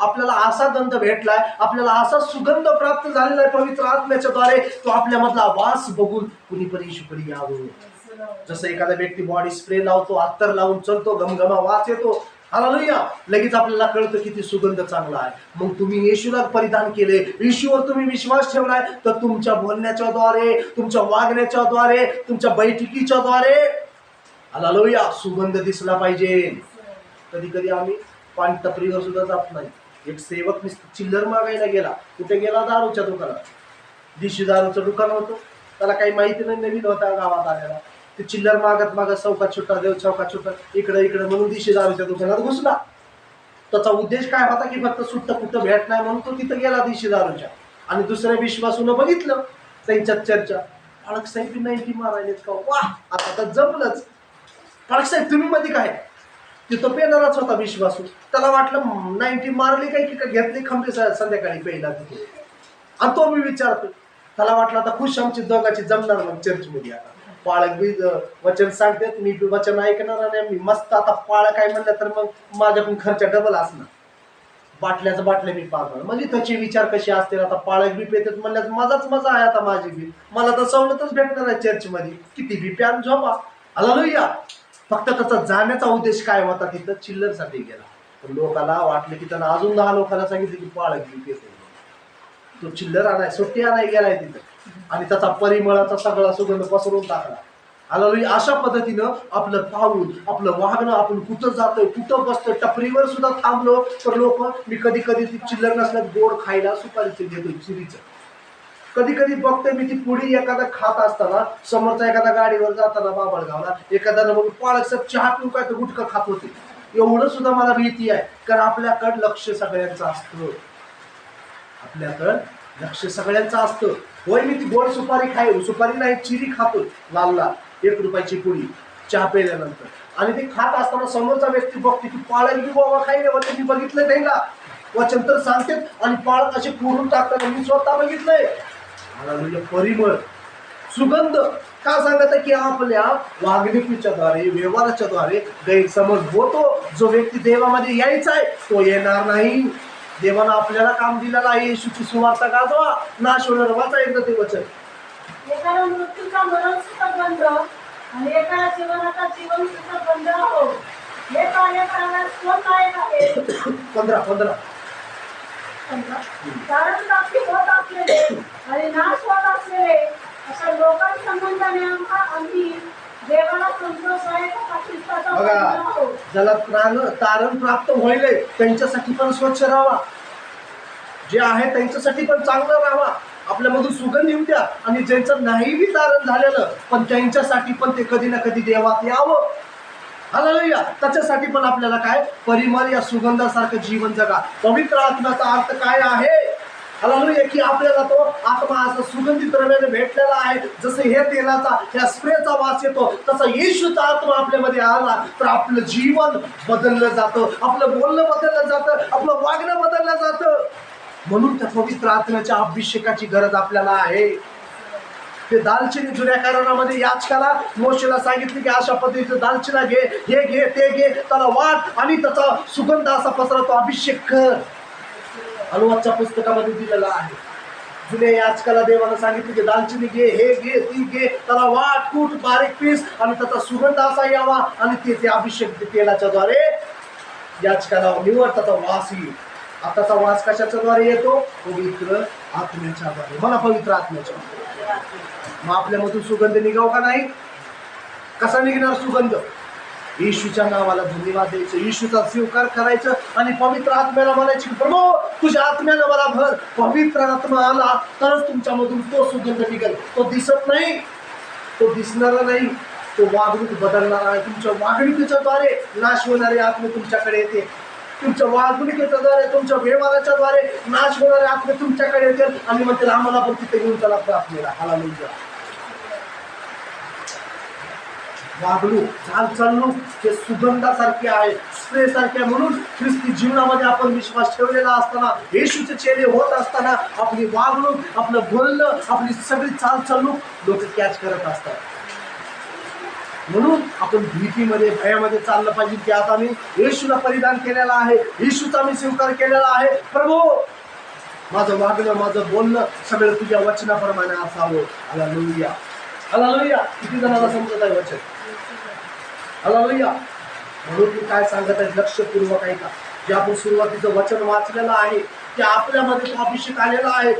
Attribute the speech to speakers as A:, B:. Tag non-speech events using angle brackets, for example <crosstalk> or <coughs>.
A: आपल्याला असा दंत भेटलाय आपल्याला असा सुगंध प्राप्त झालेला आहे पवित्र आत्म्याच्या द्वारे तो आपल्यामधला वास बघून कुणी पण येशूकडे यावं. जसं एखादा व्यक्ती बॉडी स्प्रे लावतो अत्तर लावून चलतो घमघमा वास येतो. हालेलुया लगेच आपल्याला कळतं किती सुगंध चांगला आहे. मग तुम्ही येशूला परिधान केले येशूवर तुम्ही विश्वास ठेवलाय तर तुमच्या बोलण्याच्या द्वारे तुमच्या वागण्याच्या द्वारे तुमच्या बैठकीच्या द्वारे हालेलुया सुगंध दिसला पाहिजे. कधी कधी आम्ही पाणी टपरीवर सुद्धा जात नाही. एक सेवक नुसतं चिल्लर मागायला गेला कुठे गेला दारूच्या दुकानात. दिशी दारूचं दुकान होतं. त्याला काही माहिती नाही नवीन होता गावात आलेला. ते चिल्लर मागत मागत चौकात छुटा देव चौकात छुटा इकडे इकडे म्हणून दिशी दारूच्या दुकानात घुसला. त्याचा उद्देश काय होता की फक्त सुट्ट कुठं भेट नाही म्हणून तो तिथं गेला दिशी दारूच्या. आणि दुसऱ्या विश्वासून बघितलं त्यांच्यात चर्चा. पाळक साहेब नाईन्टी मारायलेत का? वा आता तर जमलंच पाळक साहेब तुम्ही मध्ये काय? तिथं पेणारच होता विश्वासू. त्याला वाटलं नाईन्टी मारली काय की का घेतली खंबी संध्याकाळी पहिला तिथे. आणि तो मी विचारतो त्याला वाटलं आता खुश आमची दोघाची जमणार मग चर्चमध्ये आता. पाळक बी वचन सांगते मी बी वचन ऐकणार आणि मी मस्त आता पाळक काय म्हणलं तर मग माझ्याकडून खर्च डबल असणार. बाटल्याचं बाटल्या मी पाहणार. म्हणजे त्याचे विचार कसे असतील आता पाळक बी पेतात म्हणल्यास माझाच मजा आहे आता माझी बी. मला तर सवलतच भेटणार आहे चर्चमध्ये. किती बी प्यान झोपा. आला फक्त त्याचा जाण्याचा उद्देश काय होता तिथं? चिल्लरसाठी गेला. पण लोकाला वाटलं की त्यानं अजून दहा लोकांना सांगितलं की पाळ गेली तो. चिल्लर आणाय सुट्टी आणाय गेलाय तिथं. आणि त्याचा परिमळाचा सगळा सुगंध पसरून टाकला. आला अशा पद्धतीनं आपलं पाऊल आपलं वागणं आपण कुठं जातोय कुठं बसतोय टपरीवर सुद्धा थांबलो तर लोक मी कधी कधी ती चिल्लर नसल्यात गोड खायला सुपारीचं घेतो चिरीचं. कधी कधी बघते मी ती पुढी एखादा खात असताना समोरचा एखादा गाडीवर जाताना बाबळगावला एखाद्यानं मग पाळक साहेब चहा पिऊ काय तर गुटखा खात होते. एवढं सुद्धा मला भीती आहे कारण आपल्याकडं लक्ष सगळ्यांचं असतं. आपल्याकडं लक्ष सगळ्यांचं असतं. होय मी ती गोड सुपारी खाय सुपारी नाही चिरी खातो लाल लाल एक रुपयाची पुडी चहा प्यायल्यानंतर आणि ते खात असताना समोरचा व्यक्ती बघते की पाळक की बाबा खाईले होते मी बघितलं नाही ना वचन तर सांगते आणि पाळक असे पुरून टाकताना मी स्वतः बघितलंय. म्हणजे परिमळ. सुगंध. का सांगत की आपल्या वागणुकीच्या द्वारे व्यवहाराच्या द्वारे गैरसमज होतो. जो व्यक्ती देवामध्ये यायचा आहे तो येणार नाही. देवानं आपल्याला काम दिलेलं आहे. येशूची सुवार्ता गाजवा. नाश होणार. वाचा एकदा ते वचन.
B: एकाला मृत्यूचा मरण सुख बंध आणि एका जीवनाचा जीवन सुख बंध हो. हे कार्य आहे? <coughs>
A: पंधरा पंधरा.
B: कारण प्राप्ती होत असलेले आणि नाश होत असलेले अशा लोकांसंबंधाने आमचा आम्ही देवाला संतोष आहे का ख्रिस्ताचा
A: बघा ज्याला प्राण तारण प्राप्त होईल त्यांच्यासाठी पण स्वच्छ राहावा जे आहे त्यांच्यासाठी पण चांगलं राहावा आपल्यामधून सुगंध येऊ द्या. आणि ज्यांचं नाही बी तारण झालेलं पण त्यांच्यासाठी पण ते कधी ना कधी देवात यावं. हालेलुया त्याच्यासाठी पण आपल्याला काय? परिमल या सुगंधासारखं जीवन जगा. पवित्र आत्म्याचा अर्थ काय आहे? हालेलुया की आपल्याला तो आत्मा असं सुगंधित द्रव्याने भेटलेला आहे. जसं हे तेलाचा या स्प्रेचा वास येतो तसा येशूचा आत्मा आपल्यामध्ये आला तर आपलं जीवन बदललं जातं. आपलं बोलणं बदललं जातं. आपलं वागणं बदललं जातं. म्हणून त्या पवित्र आत्म्याच्या अभिषेकाची गरज आपल्याला आहे. ते दालचिनी जुन्या कारणामध्ये याचकाला मोशीला सांगितले की अशा पद्धतीचं दालचिना घे हे घे ते घे त्याला वाट आणि त्याचा सुगंध असा पसरा तो अभिषेक कर. अनुवादच्या पुस्तकामध्ये दिलेला आहे. जुन्या याचकाला देवानं सांगितलं की दालचिनी घे हे घे ती घे त्याला वाट कूट बारीक पीस आणि त्याचा सुगंध असा यावा आणि ते ते अभिषेक ते तेलाच्या द्वारे याचकाला निवड त्याचा वास येईल. आताचा वास कशाच्या द्वारे येतो? पवित्र आत्म्याच्या द्वारे मला पवित्र आत्म्याच्या द्वारे मग आपल्यामधून सुगंध निघाव का नाही? कसा निघणार सुगंध? येशूच्या नावाला धन्यवाद द्यायचं येशूचा स्वीकार करायचं आणि पवित्र आत्म्याला म्हणायची की, प्रभू तुझ्या आत्म्याला मला भर पवित्र आत्मा आला तरच तुमच्यामधून तो सुगंध निघेल. तो दिसत नाही तो दिसणारा नाही तो वागणूक बदलणारा आहे. तुमच्या वागणुकीच्या द्वारे नाश होणारे आत्मे तुमच्याकडे येते तुमच्या वागणुकीच्या द्वारे तुमच्या व्यवहाराच्या द्वारे नाश होणारे आत्मे तुमच्याकडे येतील आणि म्हणतील आम्हाला पण तिथे घेऊन चला प्रार्थनेला हालालुया वागणूक चालचालणूक हे सुगंधासारखे आहे स्प्रे सारखे म्हणून ख्रिस्ती जीवनामध्ये आपण विश्वास ठेवलेला असताना येशूचे चेहरे होत असताना आपली वागणूक आपलं बोलणं आपली सगळी चालचालणूक लोक कॅच करत असतात. म्हणून आपण भीतीमध्ये भयामध्ये चाललं पाहिजे की आता मी येशूला परिधान केलेला आहे येशूचा मी स्वीकार केलेला आहे. प्रभू माझं वागणं माझं बोलणं सगळं तुझ्या वचनाप्रमाणे असावं. अला लोहिया अला लोहिया किती जणांना समजत आहे वचन? अला म्हणून मी काय सांगत आहे लक्षपूर्वक ऐका. का जे आपण सुरुवातीचं वचन वाचलेलं आहे ते आपल्यामध्ये तो अभिषेक आलेला आहे.